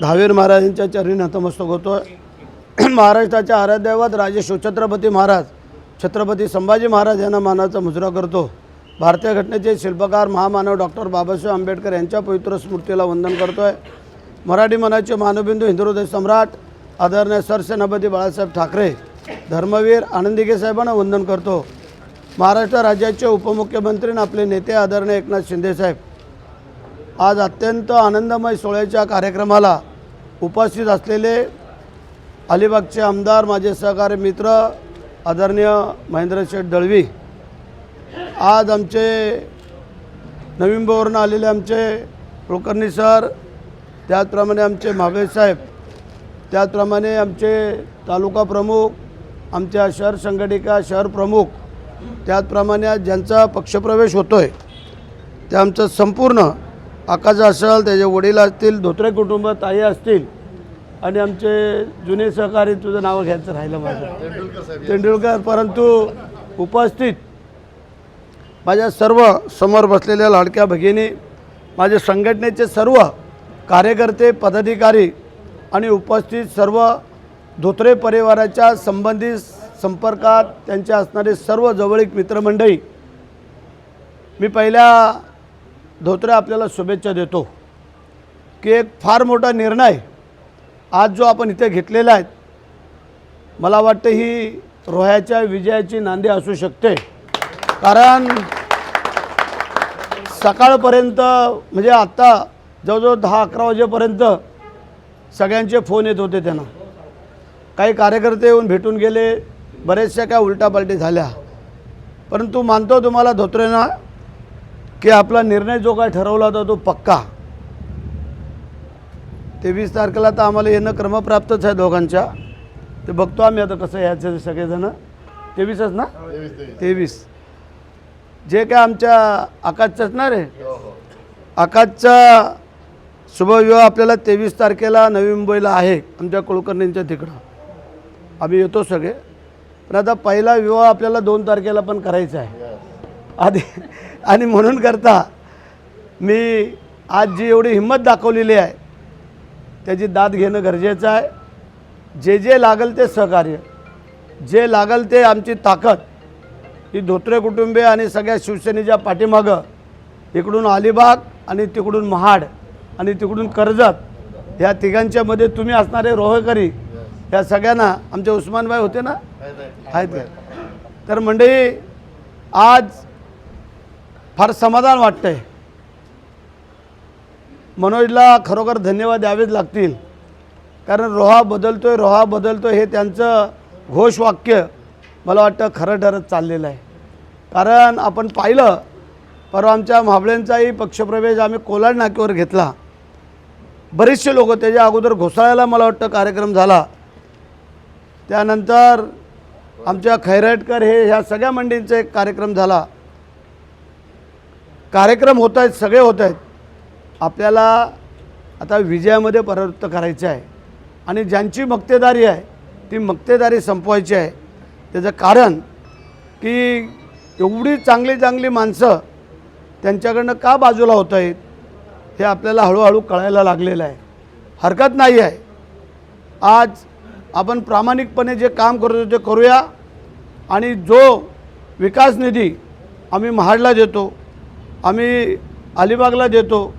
दहावीर महाराजांच्या चरणी नतमस्तक होतो महाराष्ट्राच्या आराध्यवत राजे शिवछत्रपती महाराज छत्रपती संभाजी महाराज यांना मानाचा मुजरा करतो. भारतीय घटनेचे शिल्पकार महामानव डॉक्टर बाबासाहेब आंबेडकर यांच्या पवित्र स्मृतीला वंदन करतो आहे मराठी मनाचे मानवबिंदू हिंदुहृदय सम्राट आदरणीय सरसेनापती बाळासाहेब ठाकरे धर्मवीर आनंदिके साहेबांना वंदन करतो. महाराष्ट्र राज्याचे उपमुख्यमंत्री आणि आपले नेते आदरणीय एकनाथ शिंदेसाहेब आज अत्यंत आनंदमय सोहळ्याच्या कार्यक्रमाला उपस्थित असलेले अलिबागचे आमदार माझे सहकारी मित्र आदरणीय महेंद्र शेठ दळवी आज आमचे नवी मुंबईवरून आलेले आमचे कुलकर्णी सर त्याचप्रमाणे आमचे महाबळे साहेब त्याचप्रमाणे आमचे तालुका प्रमुख आमच्या शहर संघटिका शहर प्रमुख त्याचप्रमाणे आज ज्यांचा पक्षप्रवेश होतो आहे ते आमचं संपूर्ण आकाश असेल त्याचे वडील असतील धोत्रे कुटुंब ताई असतील आणि आमचे जुने सहकारी तुझं नाव घ्यायचं राहिलं माझं. तेंडुलकर परंतु उपस्थित माझ्या सर्व समोर बसलेल्या लाडक्या भगिनी माझे संघटनेचे सर्व कार्यकर्ते पदाधिकारी आणि उपस्थित सर्व धोत्रे परिवाराच्या संबंधित संपर्कात त्यांचे असणारे सर्व जवळीक मित्रमंडळी मी पहिल्या धोत्रे आपल्याला शुभेच्छा देतो की एक फार मोठा निर्णय आज जो आपण इथे घेतलेला आहे मला वाटतं ही रोह्याच्या विजयाची नांदी असू शकते. कारण सकाळपर्यंत म्हणजे आत्ता जवळजवळ दहा अकरा वाजेपर्यंत सगळ्यांचे फोन येत होते त्यांना. काही कार्यकर्ते येऊन भेटून गेले बरेचशा काय उलटापालटी झाल्या. परंतु मानतो तुम्हाला धोत्रेना की आपला निर्णय जो काय ठरवला होता तो पक्का. तेवीस तारखेला तर आम्हाला येणं क्रमप्राप्तच आहे दोघांच्या. ते बघतो आम्ही आता कसं यायचं सगळेजणं. तेवीसच ना? तेवीस जे काय आमच्या आकाशचंच ना रे आकाशचा शुभविवाह आपल्याला तेवीस तारखेला नवी मुंबईला आहे आमच्या कुलकर्णींच्या तिकडं. आम्ही येतो सगळे. पण आता पहिला विवाह आपल्याला दोन तारखेला पण करायचा आहे. आधी आणि म्हणून करता मी आज जी एवढी हिंमत दाखवलेली आहे त्याची दाद घेणं गरजेचं आहे. जे जे लागेल ते सहकार्य जे लागेल ते आमची ताकद. ही धोत्रे कुटुंबे आणि सगळ्या शिवसेनेच्या पाठीमागं इकडून अलिबाग आणि तिकडून महाड आणि तिकडून कर्जत ह्या तिघांच्या मध्ये तुम्ही असणारे रोहेकरी ह्या सगळ्यांना आमचे उस्मानबाई होते ना? आहेत. तर मंडळी आज फार समाधान वाटतं आहे मनोजला खरोखर धन्यवाद द्यावेच लागतील. कारण रोहा बदलतो आहे रोहा बदलतो हे त्यांचं घोषवाक्य मला वाटतं खरं ठरत चाललेलं आहे. कारण आपण पाहिलं परवा आमच्या महाबळेंचाही पक्षप्रवेश आम्ही कोलाड नाक्यावर घेतला. बरेचसे लोक त्याच्या अगोदर घोसाळ्याला मला वाटतं कार्यक्रम झाला. त्यानंतर आमच्या खैरटकर हे ह्या सगळ्या मंडळींचा एक कार्यक्रम झाला. कार्यक्रम होत आहेत सगळे होत आहेत. आपल्याला आता विजयामध्ये परावृत्त करायचं आहे. आणि ज्यांची मक्तेदारी आहे ती मक्तेदारी संपवायची आहे. त्याचं कारण की एवढी चांगली चांगली माणसं त्यांच्याकडनं का बाजूला होत आहेत हे आपल्याला हळूहळू कळायला लागलेलं आहे. हरकत नाही आहे. आज आपण प्रामाणिकपणे जे काम करतो ते करूया. आणि जो विकास निधी आम्ही महाडला देतो आम्ही अलिबागला देतो.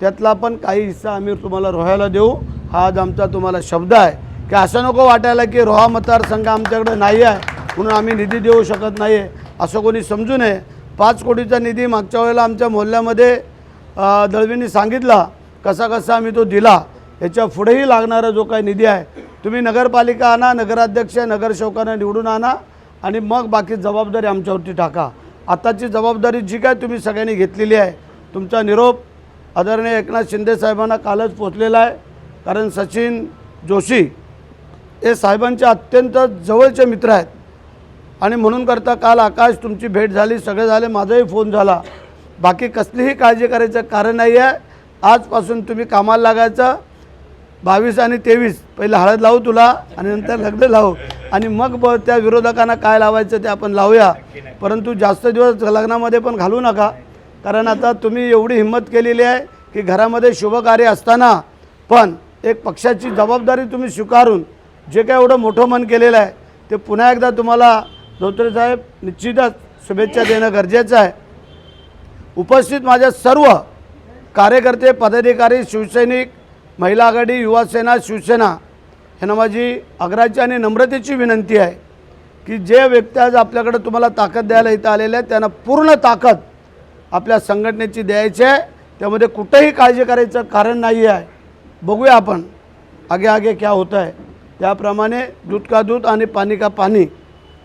त्यातला पण काही हिस्सा आम्ही तुम्हाला रोह्याला देऊ. हा आज आमचा तुम्हाला शब्द आहे. की असं नको वाटायला की रोहा मतदारसंघ आमच्याकडे नाही आहे. म्हणून आम्ही निधी देऊ शकत नाही आहे असं कोणी समजू नये. पाच कोटीचा निधी मागच्या वेळेला आमच्या मोहल्ल्यामध्ये दळवींनी सांगितला. कसा कसा आम्ही तो दिला. याच्या पुढेही लागणारा जो काही निधी आहे तुम्ही नगरपालिका आणा नगराध्यक्ष नगरसेवकांना निवडून आणा आणि मग बाकी जबाबदारी आमच्यावरती टाका. आताची जबाबदारी जी काय तुम्ही सगळ्यांनी घेतलेली आहे तुमचा निरोप आदरणीय एकनाथ शिंदे साहेबांना कालच पोचलेला आहे. कारण सचिन जोशी हे साहेबांचे अत्यंत जवळचे मित्र आहेत. आणि म्हणून करता काल आकाश तुमची भेट झाली सगळे झाले माझाही फोन झाला. बाकी कसलीही काळजी करायचं कारण नाही आहे. आजपासून तुम्ही कामाला लागायचं. बावीस आणि तेवीस पहिलं हळद लावू तुला आणि नंतर लग्न लावू. आणि मग ब त्या विरोधकांना काय लावायचं ते आपण लावूया. परंतु जास्त दिवस लग्नामध्ये पण घालू नका. कारण आता तुम्ही एवढी हिंमत केलेली आहे की घरामध्ये शुभकार्य असताना पण एक पक्षाची जबाबदारी तुम्ही स्वीकारून जे काय एवढं मोठं मन केलेलं आहे ते पुन्हा एकदा तुम्हाला धोत्रे साहेब निश्चितच शुभेच्छा देणं गरजेचं आहे. उपस्थित माझ्या सर्व कार्यकर्ते पदाधिकारी शिवसैनिक महिला आघाडी युवासेना शिवसेना ह्यांना माझी आग्राची आणि नम्रतेची विनंती आहे की जे व्यक्ती आज आपल्याकडे तुम्हाला ताकद द्यायला इथं आलेले आहेत त्यांना पूर्ण ताकद आपल्या संघटनेची द्यायची आहे. त्यामध्ये कुठंही काळजी करायचं कारण नाही आहे. बघूया आपण आगे आगे क्या होतं आहे त्याप्रमाणे दूध का दूध आणि पाणी का पाणी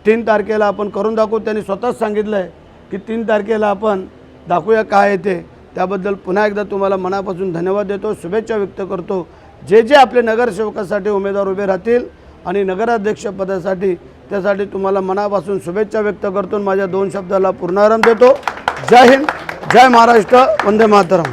तीन तारखेला आपण करून दाखवू. त्यांनी स्वतःच सांगितलं आहे की तीन तारखेला आपण दाखवूया काय येते त्याबद्दल पुन्हा एकदा तुम्हाला मनापासून धन्यवाद देतो. शुभेच्छा व्यक्त करतो. जे जे आपले नगरसेवकासाठी उमेदवार उभे राहतील आणि नगराध्यक्षपदासाठी त्यासाठी तुम्हाला मनापासून शुभेच्छा व्यक्त करतो माझ्या दोन शब्दाला पूर्णारंभ देतो. जय हिंद जय महाराष्ट्र वंदे मातरम.